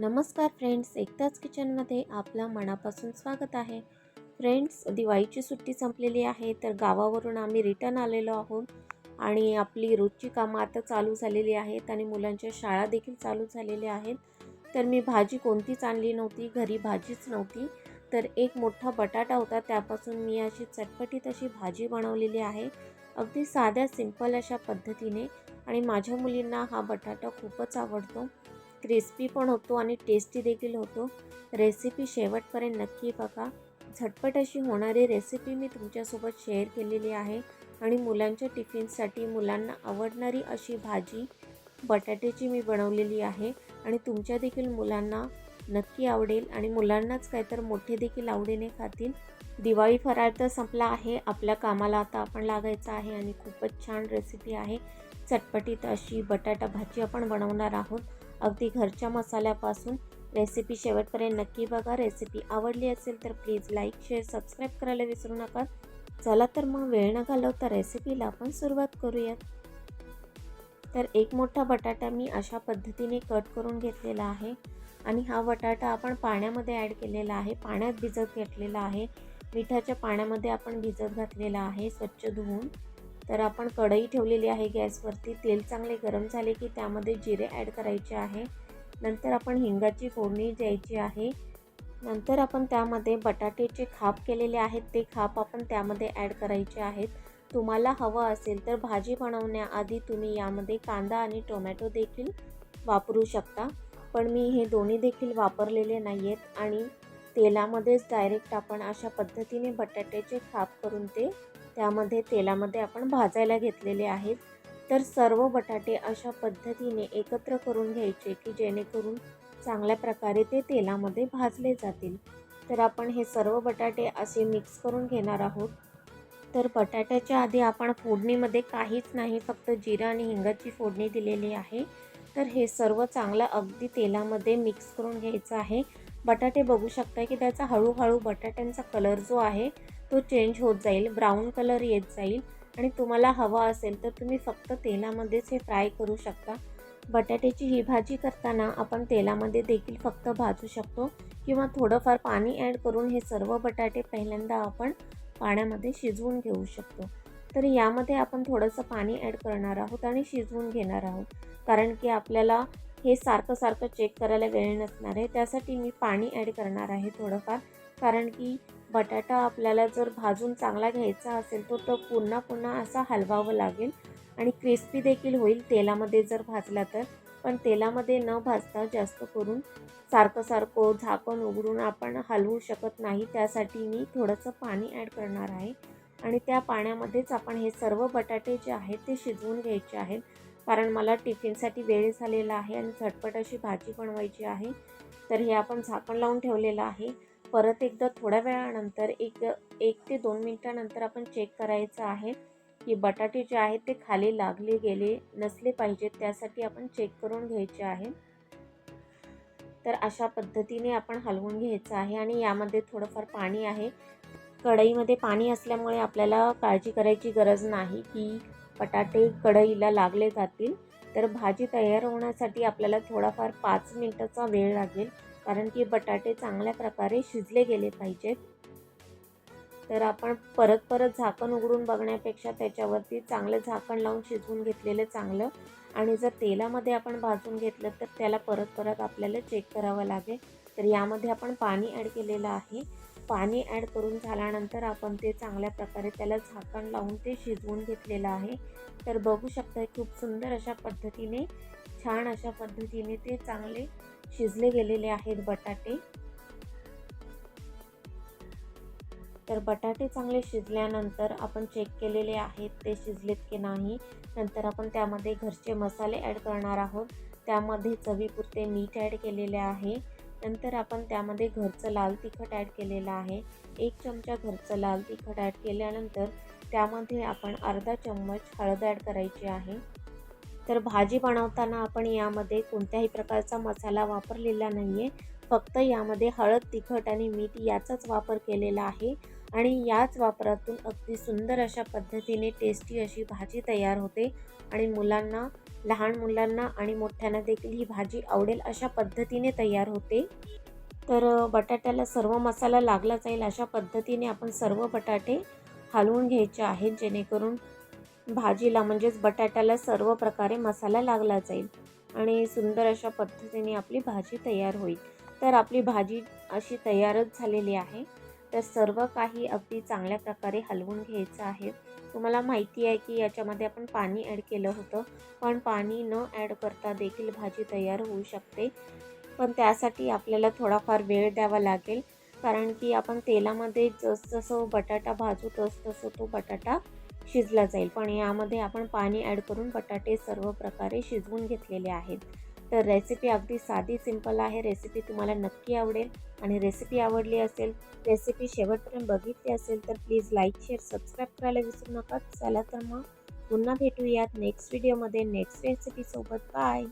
नमस्कार फ्रेंड्स एकदाच किचनमध्ये आपलं मनापासून स्वागत आहे. फ्रेंड्स दिवाळीची सुट्टी संपलेली आहे तर गावावरून आम्ही रिटर्न आलेलो आहोत आणि आपली रोजची कामं आता चालू झालेली आहेत आणि मुलांच्या शाळा देखील चालू झालेल्या आहेत. तर मी भाजी कोणतीच आणली नव्हती घरी भाजीच नव्हती. तर एक मोठा बटाटा होता त्यापासून मी अशी चटपटीत अशी भाजी बनवलेली आहे. अगदी साध्या सिंपल अशा पद्धतीने आणि माझ्या मुलींना हा बटाटा खूपच आवडतो. क्रिस्पी पण होतो आणि टेस्टी देखील होतो. रेसिपी शेवटपर्यंत नक्की बघा. झटपट अशी होणारी रेसिपी मी तुमच्यासोबत शेअर केलेली आहे. आणि मुलांच्या टिफिनसाठी मुलांना आवडणारी अशी भाजी बटाट्याची मी बनवलेली आहे. आणि तुमच्या देखील मुलांना नक्की आवडेल आणि मुलांनाच काय तर मोठे देखील आवडीने खातील. दिवाळी फराळ तर संपला आहे. आपल्या कामाला आता आपण लागायचं आहे आणि खूपच छान रेसिपी आहे. चटपटीत अशी बटाटा भाजी आपण बनवणार आहोत. अगदी घरच्या मसाल्यापासून रेसिपी शेवटपर्यंत नक्की बघा. रेसिपी आवडली असेल तर प्लीज लाईक शेअर सबस्क्राईब करायला विसरू नका. चला तर मग वेळ न घालवता रेसिपीला आपण सुरुवात करूयात. तर एक मोठा बटाटा मी अशा पद्धतीने कट करून घेतलेला आहे. आणि हा बटाटा आपण पाण्यामध्ये ॲड केलेला आहे. पाण्यात भिजत घेतलेला आहे. मिठाच्या पाण्यामध्ये आपण भिजत घातलेला आहे. स्वच्छ धुवून. तर आपण कढई ठेवलेली आहे गॅसवरती. तेल चांगले गरम झाले की त्यामध्ये जिरे ॲड करायचे आहे. नंतर आपण हिंगाची फोडणी द्यायची आहे. नंतर आपण त्यामध्ये बटाट्याचे खाप केलेले आहेत. ते खाप आपण त्यामध्ये ॲड करायचे आहेत. तुम्हाला हवं असेल तर भाजी बनवण्याआधी तुम्ही यामध्ये कांदा आणि टोमॅटो देखील वापरू शकता. पण मी हे दोन्ही देखील वापरलेले नाही आहेत आणि तेलामध्येच डायरेक्ट आपण अशा पद्धतीने बटाट्याचे खाप करून ते त्यामध्ये तेलामध्ये आपण भाजायला घेतलेले आहेत. तर सर्व बटाटे अशा पद्धतीने एकत्र करून घ्यायचे की जेणेकरून चांगल्या प्रकारे ते तेलामध्ये भाजले जातील. तर आपण हे सर्व बटाटे असे मिक्स करून घेणार आहोत. तर बटाट्याच्या आधी आपण फोडणीमध्ये काहीच नाही फक्त जिरा आणि हिंगाची फोडणी दिलेली आहे. तर हे सर्व चांगलं अगदी तेलामध्ये मिक्स करून घ्यायचं आहे. बटाटे बघू शकता की त्याचा हळूहळू बटाट्यांचा कलर जो आहे तो चेंज होत जाईल ब्राऊन कलर येत जाईल आणि तुम्हाला हवा असेल तर तुम्ही फक्त तेलामध्येच हे फ्राय करू शकता. बटाट्याची ही भाजी करताना आपण तेलामध्ये देखील फक्त भाजू शकतो किंवा थोडंफार पाणी ॲड करून हे सर्व बटाटे पहिल्यांदा आपण पाण्यामध्ये शिजवून घेऊ शकतो. तर यामध्ये आपण थोडंसं पाणी ॲड करणार आहोत आणि शिजवून घेणार आहोत. कारण की आपल्याला हे सारखं सारखं चेक करायला वेळ नसणार आहे. त्यासाठी मी पाणी ॲड करणार आहे थोडंफार. कारण की बटाटा आपल्याला जर भाजून चांगला घ्यायचा असेल तर तो पुन्हा पुन्हा असा हलवावं लागेल. आणि क्रिस्पी देखील होईल तेलामध्ये जर भाजला तर. पण तेलामध्ये न भाजता जास्त करून सारखं सारखं झाकण उघडून आपण हलवू शकत नाही. त्यासाठी मी थोडंसं पाणी ॲड करणार आहे. आणि त्या पाण्यामध्येच आपण हे सर्व बटाटे जे आहेत ते शिजवून घ्यायचे आहेत. कारण मला टिफिनसाठी वेळ झालेला आहे आणि झटपट अशी भाजी बनवायची आहे. तर हे आपण झाकण लावून ठेवलेलं आहे. परत एकदा थोड्या वेळानंतर एक एक ते दोन मिनटानंतर आपण चेक करायचं आहे की बटाटे जे आहेत ते खाली लागले गेले नसले पाहिजेत त्यासाठी आपण चेक करून घ्यायचे आहे. तर अशा पद्धतीने आपण हलवून घ्यायचं आहे आणि यामध्ये थोडंफार पाणी आहे. कढईमध्ये पाणी असल्यामुळे आपल्याला काळजी करायची गरज नाही की बटाटे कढईला लागले जातील. तर भाजी तयार होण्यासाठी आपल्याला थोडाफार पाच मिनटाचा वेळ लागेल. कारण की बटाटे चांगल्या प्रकारे शिजले गेले पाहिजेत. तर आपण परत परत झाकण उघडून बघण्यापेक्षा त्याच्यावरती चांगलं झाकण लावून शिजवून घेतलेलं चांगलं. आणि जर तेलामध्ये आपण भाजून घेतलं तर त्याला परत परत आपल्याला चेक करावं लागेल. तर यामध्ये आपण पाणी ॲड केलेलं आहे. पाणी ॲड करून झाल्यानंतर आपण ते चांगल्या प्रकारे त्याला झाकण लावून ते शिजवून घेतलेलं आहे. तर बघू शकता खूप सुंदर अशा पद्धतीने छान अशा पद्धतीने ते चांगले शिजले गेलेले आहेत बटाटे. तर बटाटे चांगले शिजल्यानंतर आपण चेक केलेले आहेत ते शिजलेत की नाही. नंतर आपण त्यामध्ये घरचे मसाले ॲड करणार आहोत. त्यामध्ये चवीपुरते मीठ ॲड केलेले आहे. नंतर आपण त्यामध्ये घरचं लाल तिखट ॲड केलेलं आहे. एक चमचा घरचं लाल तिखट ॲड केल्यानंतर त्यामध्ये आपण अर्धा चम्मच हळद ॲड करायची आहे. तर भाजी बनवताना आपण यामध्ये कोणत्याही प्रकारचा मसाला वापरलेला नाही आहे फक्त यामध्ये हळद तिखट आणि मीठ याचाच वापर केलेला आहे आणि याच वापरातून अगदी सुंदर अशा पद्धतीने टेस्टी अशी भाजी तयार होते आणि मुलांना लहान मुलांना आणि मोठ्यांना देखील ही भाजी आवडेल अशा पद्धतीने तयार होते. तर बटाट्याला सर्व मसाला लागला जाईल अशा पद्धतीने आपण सर्व बटाटे हलवून घ्यायचे आहेत जेणेकरून भाजीला म्हणजेच बटाट्याला सर्व प्रकारे मसाला लागला जाईल आणि सुंदर अशा पद्धतीने आपली भाजी तयार होईल. तर आपली भाजी अशी तयारच झालेली आहे. तर सर्व काही अगदी चांगल्या प्रकारे हलवून घ्यायचं आहे. तुम्हाला माहिती आहे की याच्यामध्ये आपण पाणी ॲड केलं होतं. पण पाणी न ॲड करता देखील भाजी तयार होऊ शकते. पण त्यासाठी आपल्याला थोडाफार वेळ द्यावा लागेल. कारण की आपण तेलामध्ये जसजसं बटाटा भाजू तस तसं तो बटाटा शिजला जाईल. पण यामध्ये आपण पाणी ॲड करून बटाटे सर्व प्रकारे शिजवून घेतलेले आहेत. तर रेसिपी अगदी साधी सिंपल आहे. रेसिपी तुम्हाला नक्की आवडेल. आणि रेसिपी आवडली असेल रेसिपी शेवटपर्यंत बघितली असेल तर प्लीज लाईक शेअर सबस्क्राईब करायला विसरू नका. चला तर मग पुन्हा भेटूयात नेक्स्ट व्हिडिओमध्ये नेक्स्ट रेसिपीसोबत बाय